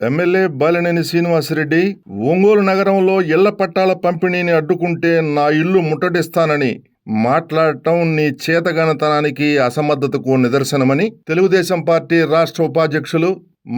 MLA Balineni Srinivasa Reddy Ongole నగరంలో ఇళ్ళ పట్టాల పంపిణీని అడ్డుకుంటే నా ఇల్లు ముట్టడిస్తానని మాట్లాడటం నీ చేతగానతనానికి అసమర్థతకు నిదర్శనమని తెలుగుదేశం పార్టీ రాష్ట్ర ఉపాధ్యక్షులు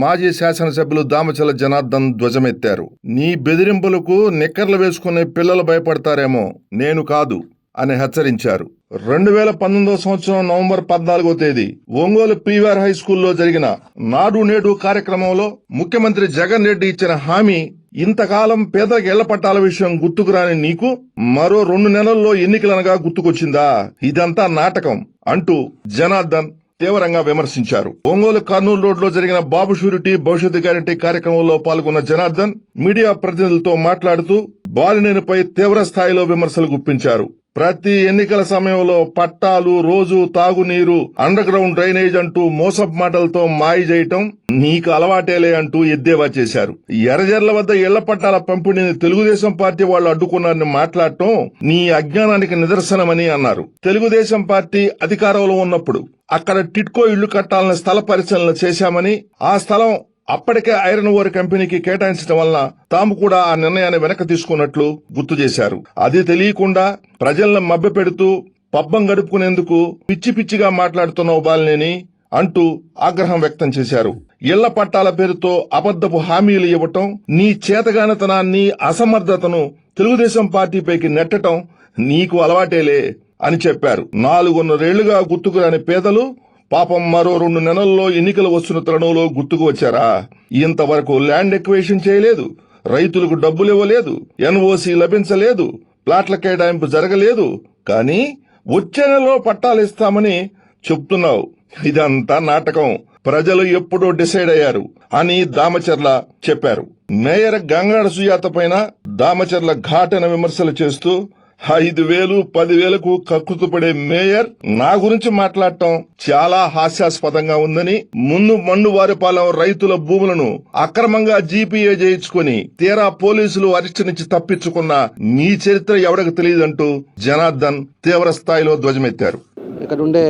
మాజీ శాసనసభ్యులు దామచల జనార్దన్ ధ్వజమెత్తారు. నీ బెదిరింపులకు నిక్కర్లు వేసుకునే పిల్లలు భయపడతారేమో నేను కాదు. అని హెచ్చరించారు. రెండు వేల పంతొమ్మిదవ సంవత్సరం నవంబర్ పద్నాలుగో తేదీ ఒంగోలు పీవీఆర్ హై స్కూల్లో జరిగిన నాడు నేడు కార్యక్రమంలో ముఖ్యమంత్రి జగన్ రెడ్డి ఇచ్చిన హామీ ఇంతకాలం పేదలకు ఇళ్ళ పట్టాల విషయం గుర్తుకురాని నీకు మరో రెండు నెలల్లో ఎన్నికలనగా గుర్తుకొచ్చిందా? ఇదంతా నాటకం అంటూ జనార్దన్ తీవ్రంగా విమర్శించారు. ఒంగోలు కర్నూలు రోడ్లో జరిగిన బాబు షూరిటీ భవిష్యత్తు గ్యారంటీ కార్యక్రమంలో పాల్గొన్న జనార్దన్ మీడియా ప్రతినిధులతో మాట్లాడుతూ బాలినేనిపై తీవ్ర స్థాయిలో విమర్శలు గుప్పించారు. ప్రతి ఎన్నికల సమయంలో పట్టాలు రోజు తాగునీరు అండర్ గ్రౌండ్ డ్రైనేజ్ అంటూ మోసపు మాటలతో మాయ చేయటం నీకు అలవాటేలే అంటూ ఎద్దేవా చేశారు. ఎర్రజర్ల వద్ద ఇళ్ళ పట్టాల పంపిణీని తెలుగుదేశం పార్టీ వాళ్ళు అడ్డుకున్నారని మాట్లాడటం నీ అజ్ఞానానికి నిదర్శనమని అన్నారు. తెలుగుదేశం పార్టీ అధికారంలో ఉన్నప్పుడు అక్కడ టిట్కో ఇళ్ళు కట్టాలని స్థల పరిశీలన చేశామని ఆ స్థలం అప్పటికే ఐరన్ ఓర్ కంపెనీకి కేటాయించడం వలన తాము కూడా ఆ నిర్ణయాన్ని వెనక్కి తీసుకున్నట్లు గుర్తు చేశారు. అది తెలియకుండా ప్రజలను మభ్యపెడుతూ పబ్బం గడుపుకునేందుకు పిచ్చి పిచ్చిగా మాట్లాడుతున్న బాలినేని అంటూ ఆగ్రహం వ్యక్తం చేశారు. ఇళ్ళ పట్టాల పేరుతో అబద్ధపు హామీలు ఇవ్వటం నీ చేతగానితనాన్ని అసమర్థతను తెలుగుదేశం పార్టీపైకి నెట్టటం నీకు అలవాటేలే అని చెప్పారు. నాలుగున్నరేళ్ళుగా గుర్తుకురాని పేదలు పాపం మరో రెండు నెలల్లో ఎన్నికలు వస్తున్న తరుణంలో గుర్తుకు వచ్చారా? ఇంతవరకు ల్యాండ్ ఎక్వేషన్ చేయలేదు. రైతులకు డబ్బులు ఇవ్వలేదు. ఎన్ఓసి లభించలేదు. ప్లాట్ల కేటాయింపు జరగలేదు. కానీ వచ్చే నెలలో పట్టాలు ఇస్తామని చెప్తున్నావు. ఇదంతా నాటకం. ప్రజలు ఎప్పుడో డిసైడ్ అయ్యారు అని దామచర్ల చెప్పారు. మేయర్ గంగాడ సుజాత పైన దామచర్ల ఘాటన విమర్శలు చేస్తూ ఐదు వేలు పదివేలకు కక్కుతుపడే మేయర్ నా గురించి మాట్లాడటం చాలా హాస్యాస్పదంగా ఉందని ముందు మన్ను వారిపాలెం రైతుల భూములను అక్రమంగా జీపీఏ చేయించుకుని తీరా పోలీసులు అరెస్టు నుంచి తప్పించుకున్న నీ చరిత్ర ఎవరికి తెలియదంటూ జనార్దన్ తీవ్ర స్థాయిలో ధ్వజమెత్తారు. ఇక్కడ ఉండే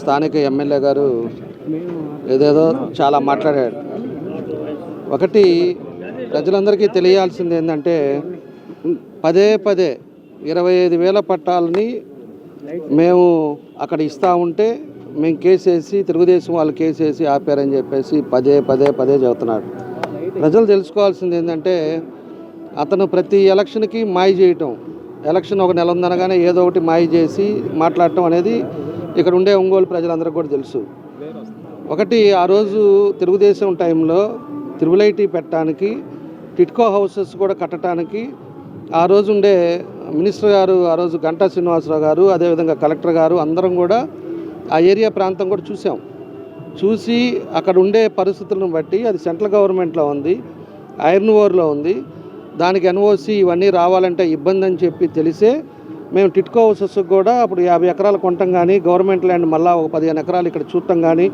స్థానిక ఎమ్మెల్యే గారు ఏదేదో చాలా మాట్లాడాడు ఒకటి ప్రజలందరికీ తెలియాల్సింది ఏంటంటే పదే పదే ఇరవై ఐదు వేల పట్టాలని మేము అక్కడ ఇస్తా ఉంటే మేము కేసేసి తెలుగుదేశం వాళ్ళు కేసేసి ఆపారని చెప్పేసి పదే పదే పదే చెబుతున్నాడు ప్రజలు తెలుసుకోవాల్సింది ఏంటంటే అతను ప్రతి ఎలక్షన్కి మాయ చేయటం ఎలక్షన్ ఒక నెల ఉందనగానే ఏదో ఒకటి మాయ చేసి మాట్లాడటం అనేది ఇక్కడ ఉండే ఒంగోలు ప్రజలందరికీ కూడా తెలుసు. ఒకటి ఆ రోజు తెలుగుదేశం టైంలో త్రిబులైటీ పెట్టడానికి టిట్కో హౌసెస్ కూడా కట్టడానికి ఆ రోజు ఉండే మినిస్టర్ గారు ఆ రోజు గంటా శ్రీనివాసరావు గారు అదేవిధంగా కలెక్టర్ గారు అందరం కూడా ఆ ఏరియా ప్రాంతం కూడా చూసాం. చూసి అక్కడ ఉండే పరిస్థితులను బట్టి అది సెంట్రల్ గవర్నమెంట్లో ఉంది ఐరన్ ఓర్లో ఉంది. దానికి ఎన్ఓసి ఇవన్నీ రావాలంటే ఇబ్బంది అని చెప్పి తెలిసే మేము టిట్కో హౌసెస్ కూడా అప్పుడు యాభై ఎకరాలు కొనటం కానీ గవర్నమెంట్ ల్యాండ్ మళ్ళా ఒక పదిహేను ఎకరాలు ఇక్కడ చూడటం కానీ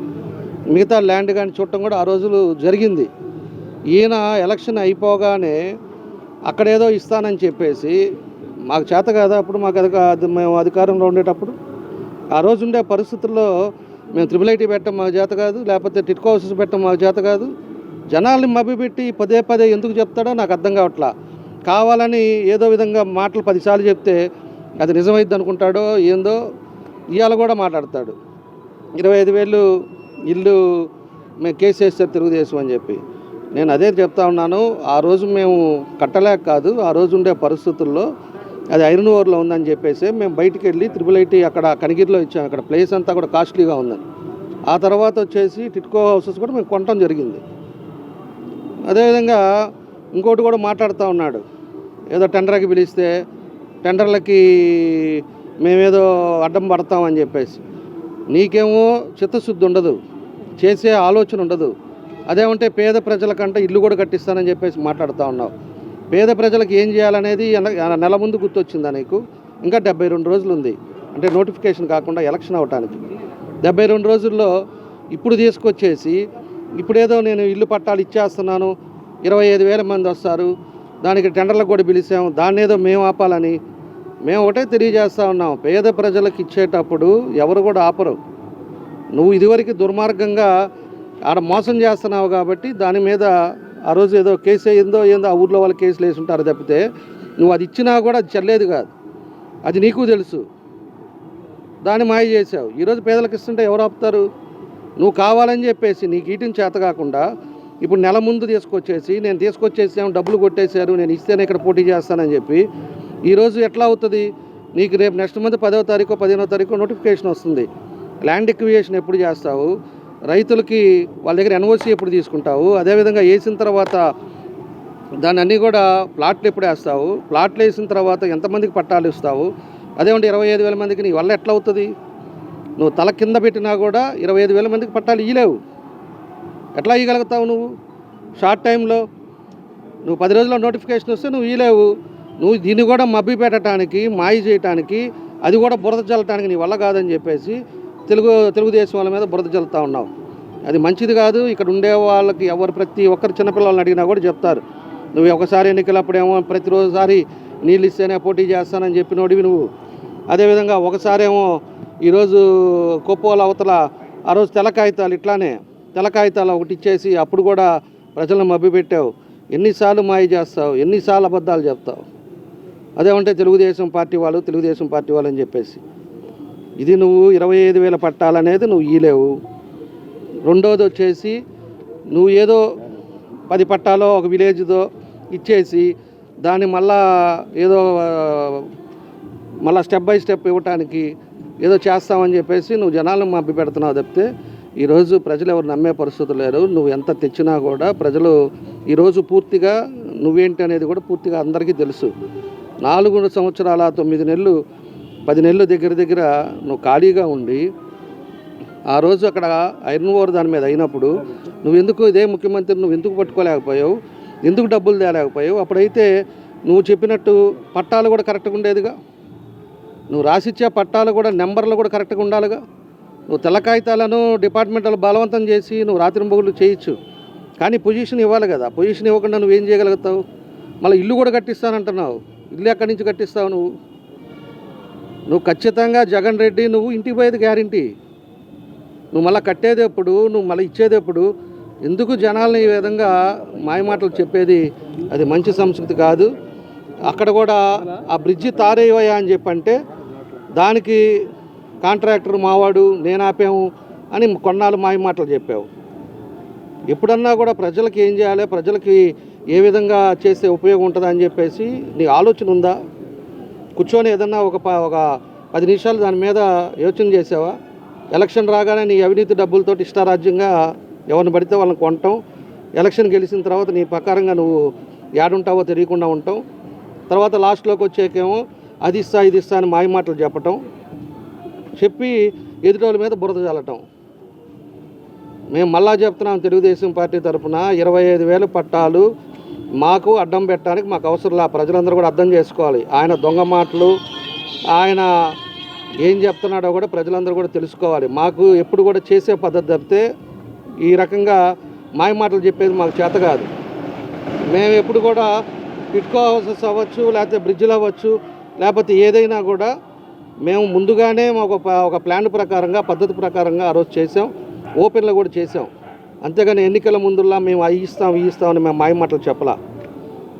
మిగతా ల్యాండ్ కానీ చూడటం కూడా ఆ రోజులు జరిగింది. ఈయన ఎలక్షన్ అయిపోగానే అక్కడేదో ఇస్తానని చెప్పేసి మాకు చేత కాదా అప్పుడు మాకు అది మేము అధికారంలో ఉండేటప్పుడు. ఆ రోజు ఉండే పరిస్థితుల్లో మేము త్రిబుల్ ఐటీ పెట్టడం మాకు చేత కాదు లేకపోతే టిట్కో హౌసెస్ పెట్టడం మాకు చేత కాదు. జనాల్ని మభ్యపెట్టి పదే పదే ఎందుకు చెప్తాడో నాకు అర్థం కావట్లా. కావాలని ఏదో విధంగా మాటలు పదిసార్లు చెప్తే అది నిజమైద్ది అనుకుంటాడో ఏందో ఇవాళ కూడా మాట్లాడతాడు. ఇరవై ఐదు వేలు ఇల్లు మేము కేసు వేస్తారు తెలుగుదేశం అని చెప్పి. నేను అదే చెప్తా ఉన్నాను ఆ రోజు మేము కట్టలేక కాదు ఆ రోజు ఉండే పరిస్థితుల్లో అది ఐరన్ ఓవర్లో ఉందని చెప్పేసి మేము బయటికి వెళ్ళి త్రిబుల్ ఐటీ అక్కడ కనిగిరిలో ఇచ్చాం. అక్కడ ప్లేస్ అంతా కూడా కాస్ట్లీగా ఉందని. ఆ తర్వాత వచ్చేసి టిట్కో హౌసెస్ కూడా మేము కొనటం జరిగింది. అదేవిధంగా ఇంకోటి కూడా మాట్లాడుతూ ఉన్నాడు. ఏదో టెండర్కి పిలిస్తే టెండర్లకి మేమేదో అడ్డం పడతామని చెప్పేసి. నీకేమో చిత్తశుద్ధి ఉండదు. చేసే ఆలోచన ఉండదు. అదేమంటే పేద ప్రజల కంటే ఇల్లు కూడా కట్టిస్తానని చెప్పేసి మాట్లాడుతూ ఉన్నావు. పేద ప్రజలకు ఏం చేయాలనేది ఎన- నెల ముందు గుర్తొచ్చిందా నీకు? ఇంకా డెబ్బై రెండు రోజులు ఉంది అంటే నోటిఫికేషన్ కాకుండా ఎలక్షన్ అవటానికి. డెబ్బై రెండు రోజుల్లో ఇప్పుడు తీసుకొచ్చేసి ఇప్పుడేదో నేను ఇల్లు పట్టాలు ఇచ్చేస్తున్నాను ఇరవై ఐదు వేల మంది వస్తారు దానికి టెండర్లకు కూడా పిలిచాము దాన్ని ఏదో మేము ఆపాలని. మేము ఒకటే తెలియజేస్తా ఉన్నాం పేద ప్రజలకు ఇచ్చేటప్పుడు ఎవరు కూడా ఆపరు. నువ్వు ఇదివరకు దుర్మార్గంగా ఆడ మోసం చేస్తున్నావు కాబట్టి దాని మీద ఆ రోజు ఏదో కేసు అయిందో ఏందో ఆ ఊర్లో వాళ్ళు కేసులు వేసి ఉంటారు తప్పితే నువ్వు అది ఇచ్చినా కూడా అది చెల్లేదు కాదు. అది నీకు తెలుసు. దాన్ని మాయ చేసావు ఈరోజు పేదలకు ఇస్తుంటే ఎవరు ఆపుతారు? నువ్వు కావాలని చెప్పేసి నీకు ఈటిని చేత కాకుండా ఇప్పుడు నెల ముందు తీసుకొచ్చేసి నేను తీసుకొచ్చేసాము డబ్బులు కొట్టేశారు నేను ఇస్తేనే ఇక్కడ పోటీ చేస్తానని చెప్పి ఈరోజు ఎట్లా అవుతుంది? నీకు రేపు నెక్స్ట్ మంత్ పదవ తారీఖు పదిహేనో తారీఖు నోటిఫికేషన్ వస్తుంది. ల్యాండ్ ఎక్వియేషన్ ఎప్పుడు చేస్తావు? రైతులకి వాళ్ళ దగ్గర ఎన్ఓసి ఎప్పుడు తీసుకుంటావు? అదేవిధంగా వేసిన తర్వాత దాన్ని అన్నీ కూడా ప్లాట్లు ఎప్పుడు వేస్తావు? ప్లాట్లు వేసిన తర్వాత ఎంతమందికి పట్టాలు ఇస్తావు? అదేమంటే ఇరవై ఐదు వేల మందికి నీ వల్ల ఎట్లా అవుతుంది? నువ్వు తల కింద పెట్టినా కూడా ఇరవై ఐదు వేల మందికి పట్టాలు ఇయ్యలేవు. ఎట్లా ఇవ్వగలుగుతావు నువ్వు? షార్ట్ టైంలో నువ్వు పది రోజుల్లో నోటిఫికేషన్ వస్తే నువ్వు ఇయ్యలేవు. నువ్వు దీన్ని కూడా మబ్బి పెట్టడానికి మాయ చేయటానికి అది కూడా బురద చల్లటానికి నీ వల్ల కాదని చెప్పేసి తెలుగు తెలుగుదేశం వాళ్ళ మీద బురద చల్లుతూ ఉన్నావు అది మంచిది కాదు ఇక్కడ ఉండే వాళ్ళకి ఎవరు ప్రతి ఒక్కరు చిన్నపిల్లల్ని అడిగినా కూడా చెప్తారు. నువ్వు ఒకసారి ఎన్నికలప్పుడేమో ప్రతిరోజుసారి నీళ్ళు ఇస్తేనే పోటీ చేస్తానని చెప్పినోడివి నువ్వు. అదేవిధంగా ఒకసారేమో ఈరోజు కొప్పోల అవతల ఆ రోజు తెల్ల కాగితాలు ఇట్లానే తెల్ల కాగితాలు ఒకటి ఇచ్చేసి అప్పుడు కూడా ప్రజలను మభ్యపెట్టావు. ఎన్నిసార్లు మాయ చేస్తావు ఎన్నిసార్లు అబద్ధాలు చెప్తావు. అదేమంటే తెలుగుదేశం పార్టీ వాళ్ళు తెలుగుదేశం పార్టీ వాళ్ళు అని చెప్పేసి. ఇది నువ్వు ఇరవై ఐదు వేల పట్టాలనేది నువ్వు ఇయ్యలేవు. రెండోది వచ్చేసి నువ్వు ఏదో పది పట్టాలో ఒక విలేజ్దో ఇచ్చేసి దాన్ని మళ్ళా ఏదో మళ్ళా స్టెప్ బై స్టెప్ ఇవ్వటానికి ఏదో చేస్తామని చెప్పేసి నువ్వు జనాలను మభ్య పెడుతున్నావు తప్పితే ఈరోజు ప్రజలు ఎవరు నమ్మే పరిస్థితులు లేరు. నువ్వు ఎంత తెచ్చినా కూడా ప్రజలు ఈరోజు పూర్తిగా నువ్వేంటి అనేది కూడా పూర్తిగా అందరికీ తెలుసు. నాలుగు సంవత్సరాల తొమ్మిది నెలలు పది నెలలు దగ్గర దగ్గర నువ్వు ఖాళీగా ఉండి ఆ రోజు అక్కడ ఐరన్ ఓవర్ దాని మీద అయినప్పుడు నువ్వు ఎందుకు ఇదే ముఖ్యమంత్రి నువ్వు ఎందుకు పట్టుకోలేకపోయావు? ఎందుకు డబ్బులు తేలేకపోయావు? అప్పుడైతే నువ్వు చెప్పినట్టు పట్టాలు కూడా కరెక్ట్గా ఉండేదిగా. నువ్వు రాసిచ్చే పట్టాలు కూడా నెంబర్లు కూడా కరెక్ట్గా ఉండాలిగా. నువ్వు తెల్ల కాగితాలను డిపార్ట్మెంట్లు బలవంతం చేసి నువ్వు రాత్రి మొగులు చేయొచ్చు. కానీ పొజిషన్ ఇవ్వాలి కదా. పొజిషన్ ఇవ్వకుండా నువ్వేం చేయగలుగుతావు? మళ్ళీ ఇల్లు కూడా కట్టిస్తానంటున్నావు. ఇల్లు ఎక్కడి నుంచి కట్టిస్తావు నువ్వు? నువ్వు ఖచ్చితంగా జగన్ రెడ్డి నువ్వు ఇంటికి పోయేది గ్యారంటీ నువ్వు మళ్ళీ కట్టేది ఎప్పుడు నువ్వు మళ్ళీ ఇచ్చేది ఎప్పుడు? ఎందుకు జనాల్ని ఈ విధంగా మాయమాటలు చెప్పేది? అది మంచి సంస్కృతి కాదు. అక్కడ కూడా ఆ బ్రిడ్జి తారేవయ్యా అని చెప్పంటే దానికి కాంట్రాక్టర్ మావాడు నేను ఆపాము అని కొన్నాళ్ళు మాయమాటలు చెప్పావు. ఎప్పుడన్నా కూడా ప్రజలకి ఏం చేయాలి? ప్రజలకి ఏ విధంగా చేస్తే ఉపయోగం ఉంటుందని చెప్పేసి నీ ఆలోచన ఉందా? కూర్చొని ఏదన్నా ఒక ప- ఒక పది నిమిషాలు దాని మీద యోచన చేసావా? ఎలక్షన్ రాగానే నీ అవినీతి డబ్బులతో ఇష్టారాజ్యంగా ఎవరిని పడితే వాళ్ళని కొనటం ఎలక్షన్ గెలిచిన తర్వాత నీ ప్రకారంగా నువ్వు ఏడుంటావో తెలియకుండా ఉంటాం. తర్వాత లాస్ట్లోకి వచ్చాకేమో అది ఇస్తా ఇది ఇస్తా అని మాయ మాటలు చెప్పటం. చెప్పి ఎదుటోళ్ళ మీద బురద చల్లటం. మేము మళ్ళా చెప్తున్నాం తెలుగుదేశం పార్టీ తరఫున ఇరవై ఐదు వేలు పట్టాలు మాకు అడ్డం పెట్టడానికి మాకు అవసరం లే. ప్రజలందరూ కూడా అర్థం చేసుకోవాలి. ఆయన దొంగ మాటలు ఆయన ఏం చెప్తున్నాడో కూడా ప్రజలందరూ కూడా తెలుసుకోవాలి. మాకు ఎప్పుడు కూడా చేసే పద్ధతి తప్పితే ఈ రకంగా మాయ మాటలు చెప్పేది మాకు చేత కాదు. మేము ఎప్పుడు కూడా ఇట్కో హౌసెస్ అవ్వచ్చు లేకపోతే బ్రిడ్జ్లు అవ్వచ్చు లేకపోతే ఏదైనా కూడా మేము ముందుగానే ఒక ఒక ప్లాన్ ప్రకారంగా పద్ధతి ప్రకారంగా ఆ రోజు చేసాం. ఓపెన్లో కూడా చేసాం. అంతేగాని ఎన్నికల ముందులా మేము అవి ఇస్తాం ఇవి ఇస్తామని మేము మాయ మాటలు చెప్పలా.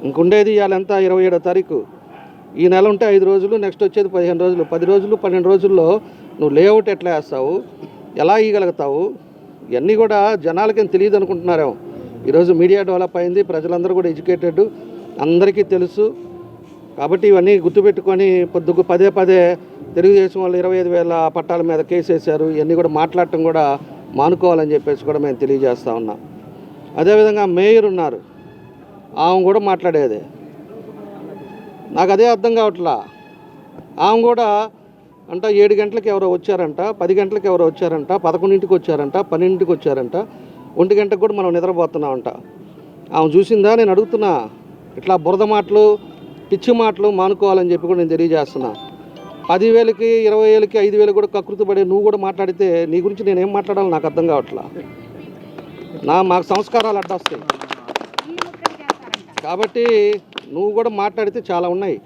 ఇంకుండేది ఇవాళ ఇరవై ఏడో తారీఖు. ఈ నెల ఉంటే ఐదు రోజులు నెక్స్ట్ వచ్చేది పదిహేను రోజులు. పది రోజులు పన్నెండు రోజుల్లో నువ్వు లేఅవుట్ ఎట్లా వేస్తావు? ఎలా ఇవ్వగలుగుతావు ఇవన్నీ కూడా జనాలకేం తెలియదు అనుకుంటున్నారేమో. ఈరోజు మీడియా డెవలప్ అయింది ప్రజలందరూ కూడా ఎడ్యుకేటెడ్ అందరికీ తెలుసు. కాబట్టి ఇవన్నీ గుర్తుపెట్టుకొని పొద్దుకు పదే పదే తెలుగుదేశం వాళ్ళు ఇరవై ఐదు వేల పట్టాల మీద కేసు వేశారు ఇవన్నీ కూడా మాట్లాడటం కూడా మానుకోవాలని చెప్పేసి కూడా మేము తెలియజేస్తా ఉన్నాం. అదేవిధంగా మేయర్ ఉన్నారు. ఆమె కూడా మాట్లాడేది. నాకు అదే అర్థం కావట్లా. ఆమె కూడా అంట ఏడు గంటలకు ఎవరో వచ్చారంట పది గంటలకు ఎవరో వచ్చారంట పదకొండింటికి వచ్చారంట పన్నెండింటికి వచ్చారంట ఒంటి గంటకు కూడా మనం నిద్రపోతున్నామంట. ఆమె చూసిందా? నేను అడుగుతున్నా. ఇట్లా బురద మాటలు పిచ్చి మాటలు మానుకోవాలని చెప్పి కూడా నేను తెలియజేస్తున్నా. పదివేలకి ఇరవై వేలకి ఐదు వేలు కూడా కకృతి పడే నువ్వు కూడా మాట్లాడితే నీ గురించి నేనేం మాట్లాడాలో నాకు అర్థం కావట్లా? నా మాకు సంస్కారాలు అడ్డొస్తాయి. కాబట్టి నువ్వు కూడా మాట్లాడితే చాలా ఉన్నాయి.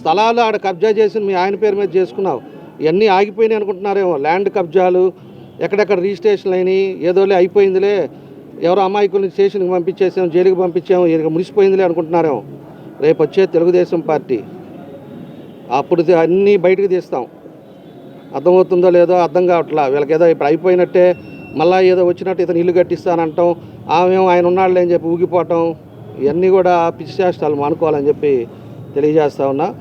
స్థలాలు ఆడ కబ్జా చేసి మీ ఆయన పేరు మీద చేసుకున్నావు. ఇవన్నీ ఆగిపోయినాయి అనుకుంటున్నారేమో. ల్యాండ్ కబ్జాలు ఎక్కడెక్కడ రిజిస్ట్రేషన్లు అయినాయి ఏదోలే అయిపోయిందిలే. ఎవరో అమాయకుల్ని స్టేషన్కి పంపించేసాం జైలుకి పంపించాము ఇక మురిసిపోయిందిలే అనుకుంటున్నారేమో. రేపు వచ్చే తెలుగుదేశం పార్టీ. అప్పుడు అన్నీ బయటకు తీస్తాం. అర్థమవుతుందో లేదో అర్థం కావట్లా. వీళ్ళకి ఏదో ఇప్పుడు అయిపోయినట్టే మళ్ళా ఏదో వచ్చినట్టు ఇతను ఇల్లు కట్టిస్తానంటాం. ఆమె ఆయన ఉన్నాడులే అని చెప్పి ఊగిపోవటం. ఇవన్నీ కూడా పిచ్చి పిచ్చిచేష్టాలు మానుకోవాలని చెప్పి తెలియజేస్తా ఉన్నా.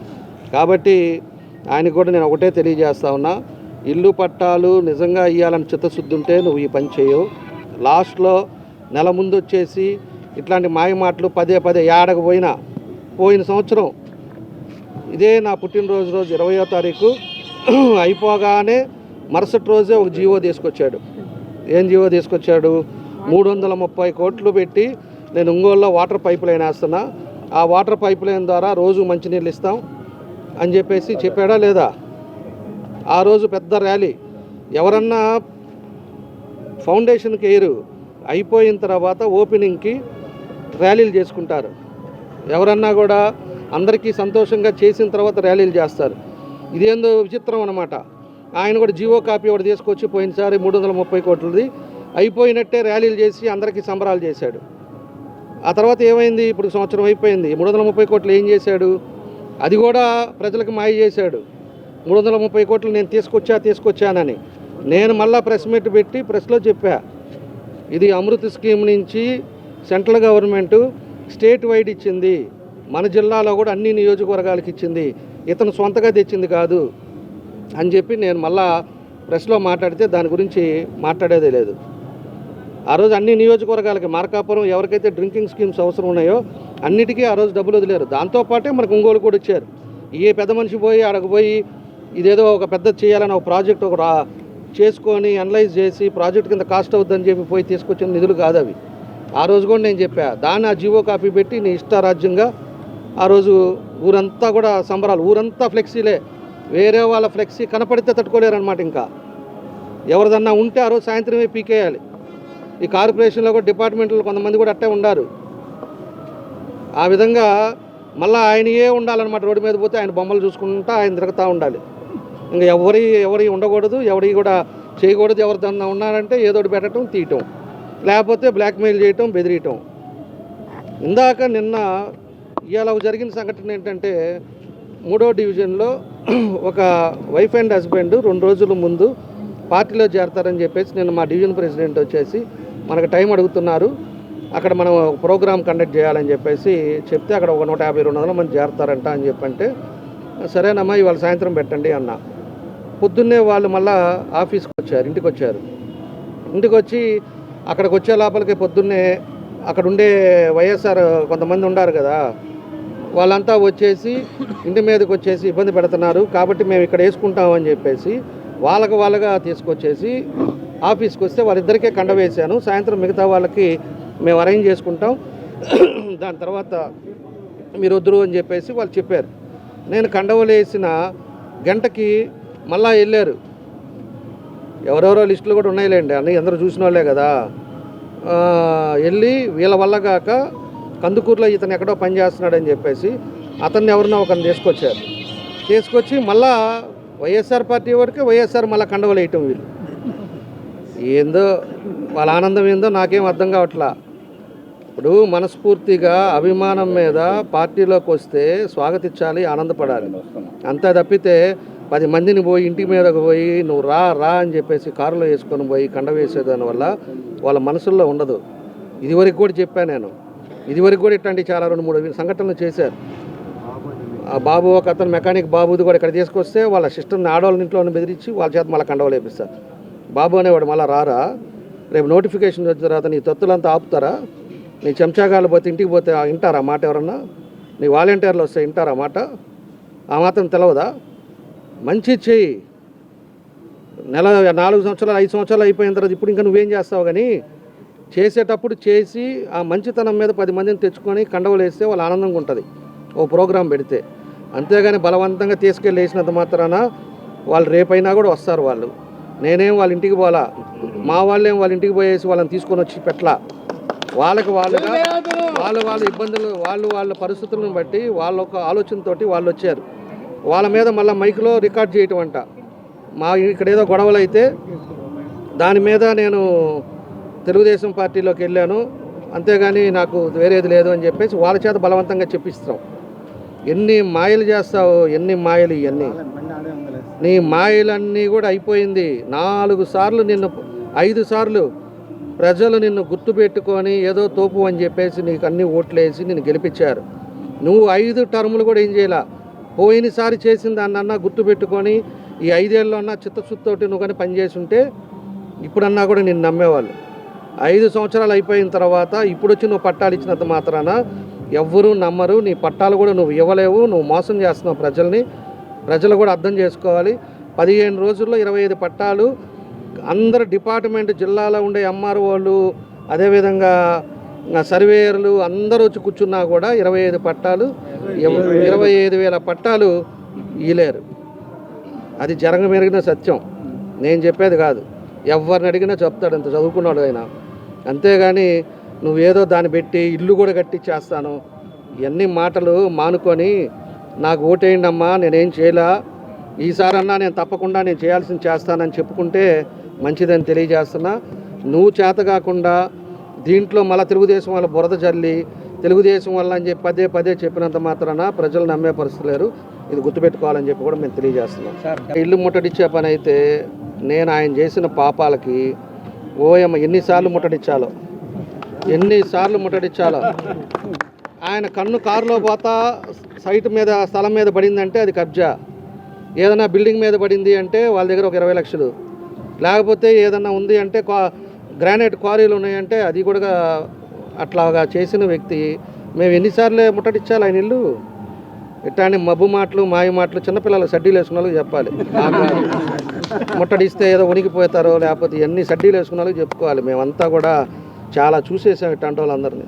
కాబట్టి ఆయనకు కూడా నేను ఒకటే తెలియజేస్తా ఉన్నా. ఇల్లు పట్టాలు నిజంగా ఇవ్వాలని చిత్తశుద్ధి ఉంటే నువ్వు ఈ పని చేయవు. లాస్ట్లో నెల ముందు వచ్చేసి ఇట్లాంటి మాయ మాటలు పదే పదే ఏడకు పోయినా పోయిన సంవత్సరం ఇదే నా పుట్టినరోజు రోజు ఇరవయో తారీఖు అయిపోగానే మరుసటి రోజే ఒక జీవో తీసుకొచ్చాడు. ఏం జీవో తీసుకొచ్చాడు? మూడు వందల ముప్పై కోట్లు పెట్టి నేను ఒంగోలులో వాటర్ పైప్ లైన్ వేస్తున్నా. ఆ వాటర్ పైప్ లైన్ ద్వారా రోజు మంచినీళ్ళు ఇస్తాం అని చెప్పేసి చెప్పాడా లేదా? ఆ రోజు పెద్ద ర్యాలీ. ఎవరన్నా ఫౌండేషన్కి ఎయిర్ అయిపోయిన తర్వాత ఓపెనింగ్కి ర్యాలీలు చేసుకుంటారు. ఎవరన్నా కూడా అందరికీ సంతోషంగా చేసిన తర్వాత ర్యాలీలు చేస్తారు. ఇదేందో విచిత్రం అనమాట ఆయన కూడా జీవో కాపీ ఒకటి తీసుకొచ్చి పోయినసారి మూడు వందల ముప్పై కోట్లది అయిపోయినట్టే ర్యాలీలు చేసి అందరికీ సంబరాలు చేశాడు. ఆ తర్వాత ఏమైంది? ఇప్పుడు సంవత్సరం అయిపోయింది. మూడు వందల ముప్పై కోట్లు ఏం చేశాడు? అది కూడా ప్రజలకు మాయ చేశాడు. మూడు వందల ముప్పై కోట్లు నేను తీసుకొచ్చా తీసుకొచ్చానని నేను మళ్ళా ప్రెస్ మీట్ పెట్టి ప్రెస్లో చెప్పా. ఇది అమృత్ స్కీమ్ నుంచి సెంట్రల్ గవర్నమెంట్ స్టేట్ వైడ్ ఇచ్చింది. మన జిల్లాలో కూడా అన్ని నియోజకవర్గాలకు ఇచ్చింది ఇతను సొంతగా తెచ్చింది కాదు అని చెప్పి నేను మళ్ళా ప్రెస్లో మాట్లాడితే దాని గురించి మాట్లాడేదే లేదు. ఆ రోజు అన్ని నియోజకవర్గాలకి మార్కాపురం ఎవరికైతే డ్రింకింగ్ స్కీమ్స్ అవసరం ఉన్నాయో అన్నిటికీ ఆ రోజు డబ్బులు వదిలేరు. దాంతోపాటే మనకు ఒంగోలు కూడా ఇచ్చారు. ఏ పెద్ద మనిషి పోయి అడగపోయి పోయి ఇదేదో ఒక పెద్ద చేయాలని ఒక ప్రాజెక్ట్ ఒక చేసుకొని అనలైజ్ చేసి ప్రాజెక్ట్ కింద కాస్ట్ అవుతుందని చెప్పి పోయి తీసుకొచ్చిన నిధులు కాదు అవి. ఆ రోజు కూడా నేను చెప్పా దాన్ని ఆ జీవో కాపీ పెట్టి నీ ఇష్టారాజ్యంగా ఆ రోజు ఊరంతా కూడా సంబరాలు ఊరంతా ఫ్లెక్సీలే. వేరే వాళ్ళ ఫ్లెక్సీ కనపడితే తట్టుకోలేరు అనమాట ఇంకా. ఎవరిదన్నా ఉంటే ఆ రోజు సాయంత్రమే పీకేయాలి. ఈ కార్పొరేషన్లో కూడా డిపార్ట్మెంట్లో కొంతమంది కూడా అట్టే ఉండారు. ఆ విధంగా మళ్ళీ ఆయనయే ఉండాలన్నమాట. రోడ్డు మీద పోతే ఆయన బొమ్మలు చూసుకుంటా ఆయన తిరుగుతూ ఉండాలి. ఇంకా ఎవరి ఎవరి ఉండకూడదు ఎవరి కూడా చేయకూడదు. ఎవరిదన్నా ఉన్నారంటే ఏదో ఒకటి పెట్టడం తీయటం. లేకపోతే బ్లాక్మెయిల్ చేయటం బెదిరియటం. ఇందాక నిన్న ఇవాళ జరిగిన సంఘటన ఏంటంటే మూడో డివిజన్లో ఒక వైఫ్ అండ్ హస్బెండ్ రెండు రోజుల ముందు పార్టీలో చేరతారని చెప్పేసి నేను మా డివిజన్ ప్రెసిడెంట్ వచ్చేసి మనకు టైం అడుగుతున్నారు. అక్కడ మనం ప్రోగ్రామ్ కండక్ట్ చేయాలని చెప్పేసి చెప్తే అక్కడ ఒక నూట యాభై రెండు వందల మంది చేరతారంట అని చెప్పంటే సరేనమ్మా ఇవాళ సాయంత్రం పెట్టండి అన్న. పొద్దున్నే వాళ్ళు మళ్ళా ఆఫీస్కి వచ్చారు ఇంటికి వచ్చారు. ఇంటికి వచ్చి అక్కడికి వచ్చే లోపలికి పొద్దున్నే అక్కడ ఉండే వైఎస్ఆర్ కొంతమంది ఉన్నారు కదా వాళ్ళంతా వచ్చేసి ఇంటి మీదకి వచ్చేసి ఇబ్బంది పెడుతున్నారు. కాబట్టి మేము ఇక్కడ వేసుకుంటామని చెప్పేసి వాళ్ళకి వాళ్ళగా తీసుకొచ్చేసి ఆఫీస్కి వస్తే వాళ్ళిద్దరికే కండ వేశాను. సాయంత్రం మిగతా వాళ్ళకి మేము అరేంజ్ చేసుకుంటాం. దాని తర్వాత మీరు వద్దురు అని చెప్పేసి వాళ్ళు చెప్పారు. నేను కండవలేసిన గంటకి మళ్ళా వెళ్ళారు. ఎవరెవరో లిస్టులు కూడా ఉన్నాయిలేండి. అన్నీ అందరూ చూసిన వాళ్ళే కదా. వెళ్ళి వీళ్ళ వల్ల కాక కందుకూరులో ఇతను ఎక్కడో పని చేస్తున్నాడని చెప్పేసి అతన్ని ఎవరినో ఒకరిని తీసుకొచ్చారు. తీసుకొచ్చి మళ్ళా వైఎస్ఆర్ పార్టీ వరకు వైఎస్ఆర్ మళ్ళీ కండవలు వేయటం వీళ్ళు. ఏందో వాళ్ళ ఆనందం ఏందో నాకేం అర్థం కావట్లా. ఇప్పుడు మనస్ఫూర్తిగా అభిమానం మీద పార్టీలోకి వస్తే స్వాగతించాలి ఆనందపడాలి. అంతా తప్పితే పది మందిని పోయి ఇంటి మీదకు పోయి నువ్వు రా రా అని చెప్పేసి కారులో వేసుకొని పోయి కండ వేసేదాని వల్ల వాళ్ళ మనసుల్లో ఉండదు. ఇదివరకు కూడా చెప్పాను నేను. ఇదివరకు కూడా ఇట్లాంటి చాలా రెండు మూడు సంఘటనలు చేశారు. ఆ బాబు ఒక అతను మెకానిక్ బాబుది కూడా ఇక్కడ తీసుకొస్తే వాళ్ళ సిస్టర్ని ఆడవాళ్ళ ఇంట్లో బెదిరించి వాళ్ళ చేత మళ్ళీ కండవలు వేపిస్తారు బాబు అనేవాడు మళ్ళీ రారా? రేపు నోటిఫికేషన్ వచ్చిన తర్వాత నీ తొత్తులంతా ఆపుతారా? నీ చెంచాగాలు పోతే ఇంటికి పోతే వింటారా మాట ఎవరన్నా? నీ వాలంటీర్లు వస్తే వింటారా మాట? ఆ మాత్రం తెలవదా? మంచి చెయ్యి. నెల నాలుగు సంవత్సరాలు ఐదు సంవత్సరాలు అయిపోయిన తర్వాత ఇప్పుడు ఇంకా నువ్వేం చేస్తావు కానీ చేసేటప్పుడు చేసి ఆ మంచితనం మీద పది మందిని తెచ్చుకొని కండవలు వేస్తే ఆనందంగా ఉంటుంది. ఓ ప్రోగ్రాం పెడితే. అంతేగాని బలవంతంగా తీసుకెళ్ళి వేసినంత మాత్రాన వాళ్ళు రేపైనా కూడా వస్తారు వాళ్ళు. నేనేం వాళ్ళ ఇంటికి పోలా మా వాళ్ళేం వాళ్ళ ఇంటికి పోయేసి వాళ్ళని తీసుకొని వచ్చి పెట్టలా? వాళ్ళకి వాళ్ళుగా వాళ్ళు వాళ్ళ ఇబ్బందులు వాళ్ళు వాళ్ళ పరిస్థితులను బట్టి వాళ్ళ ఒక ఆలోచనతోటి వాళ్ళు వచ్చారు. వాళ్ళ మీద మళ్ళీ మైక్లో రికార్డ్ చేయటం అంట. మా ఇక్కడ ఏదో గొడవలు అయితే దాని మీద నేను తెలుగుదేశం పార్టీలోకి వెళ్ళాను. అంతేగాని నాకు వేరేది లేదు అని చెప్పేసి వాళ్ళ చేత బలవంతంగా చెప్పిస్తాం. ఎన్ని మాయలు చేస్తావు ఎన్ని మాయలు ఇవన్నీ నీ మాయలన్నీ కూడా అయిపోయింది. నాలుగు సార్లు నిన్ను ఐదు సార్లు ప్రజలు నిన్ను గుర్తుపెట్టుకొని ఏదో తోపు అని చెప్పేసి నీకు అన్ని ఓట్లేసి నిన్ను గెలిపించారు. నువ్వు ఐదు టర్ములు కూడా ఏం చేయాల. పోయినసారి చేసిన దాన్నన్నా గుర్తుపెట్టుకొని ఈ ఐదేళ్ళు అన్నా చిత్తశుద్ధితోటి నువ్వు కానీ పనిచేసి ఉంటే ఇప్పుడన్నా కూడా నిన్ను నమ్మేవాళ్ళు. ఐదు సంవత్సరాలు అయిపోయిన తర్వాత ఇప్పుడు వచ్చి నువ్వు పట్టాలు ఇచ్చినంత మాత్రాన ఎవ్వరూ నమ్మరు. నీ పట్టాలు కూడా నువ్వు ఇవ్వలేవు. నువ్వు మోసం చేస్తున్నావు ప్రజల్ని. ప్రజలు కూడా అర్థం చేసుకోవాలి. పదిహేను రోజుల్లో ఇరవై ఐదు పట్టాలు. అందరు డిపార్ట్మెంట్ జిల్లాలో ఉండే ఎంఆర్ఓలు అదేవిధంగా సర్వేయర్లు అందరూ వచ్చి కూర్చున్నా కూడా ఇరవై ఐదు పట్టాలు ఇరవై ఐదు. వేల పట్టాలు ఇలేరు అది జరగమెరిగిన సత్యం. నేను చెప్పేది కాదు. ఎవరిని అడిగినా చెప్తాడు. అంత చదువుకున్నాడు ఆయన. అంతేగాని నువ్వేదో దాన్ని పెట్టి ఇల్లు కూడా కట్టించేస్తాను ఇవన్నీ మాటలు మానుకొని నాకు ఓటేయండి అమ్మా నేనేం చేయలా. ఈసారన్నా నేను తప్పకుండా నేను చేయాల్సింది చేస్తానని చెప్పుకుంటే మంచిదని తెలియజేస్తున్నా. నువ్వు చేత కాకుండా దీంట్లో మళ్ళీ తెలుగుదేశం వాళ్ళ బురద జల్లి తెలుగుదేశం వల్ల అని చెప్పి పదే పదే చెప్పినంత మాత్రాన ప్రజలు నమ్మే పరిస్థితి లేరు. ఇది గుర్తుపెట్టుకోవాలని చెప్పి కూడా మేము తెలియజేస్తున్నాం. ఇల్లు ముట్టడిచ్చే పని అయితే నేను ఆయన చేసిన పాపాలకి ఓయమ్మ ఎన్నిసార్లు ముట్టడిచ్చాలో? ఎన్నిసార్లు ముట్టడిచ్చాలో? ఆయన కన్ను కారులో పోతా సైట్ మీద స్థలం మీద పడిందంటే అది కబ్జా. ఏదైనా బిల్డింగ్ మీద పడింది అంటే వాళ్ళ దగ్గర ఒక ఇరవై లక్షలు. లేకపోతే ఏదన్నా ఉంది అంటే క్వా గ్రానైట్ క్వారీలు ఉన్నాయంటే అది కూడా అట్లాగా చేసిన వ్యక్తి. మేము ఎన్నిసార్లు ముట్టడిచ్చాలి ఆయన ఇల్లు? ఇట్లాంటి మబ్బు మాటలు మాయ మాటలు చిన్నపిల్లలు సడ్డీలు వేసుకున్న చెప్పాలి. ముట్టడిస్తే ఏదో ఉనికిపోతారో లేకపోతే ఇవన్నీ సడ్డీలు వేసుకున్నాలో చెప్పుకోవాలి. మేమంతా కూడా చాలా చూసేసాం ఇట్లాంటి వాళ్ళందరినీ.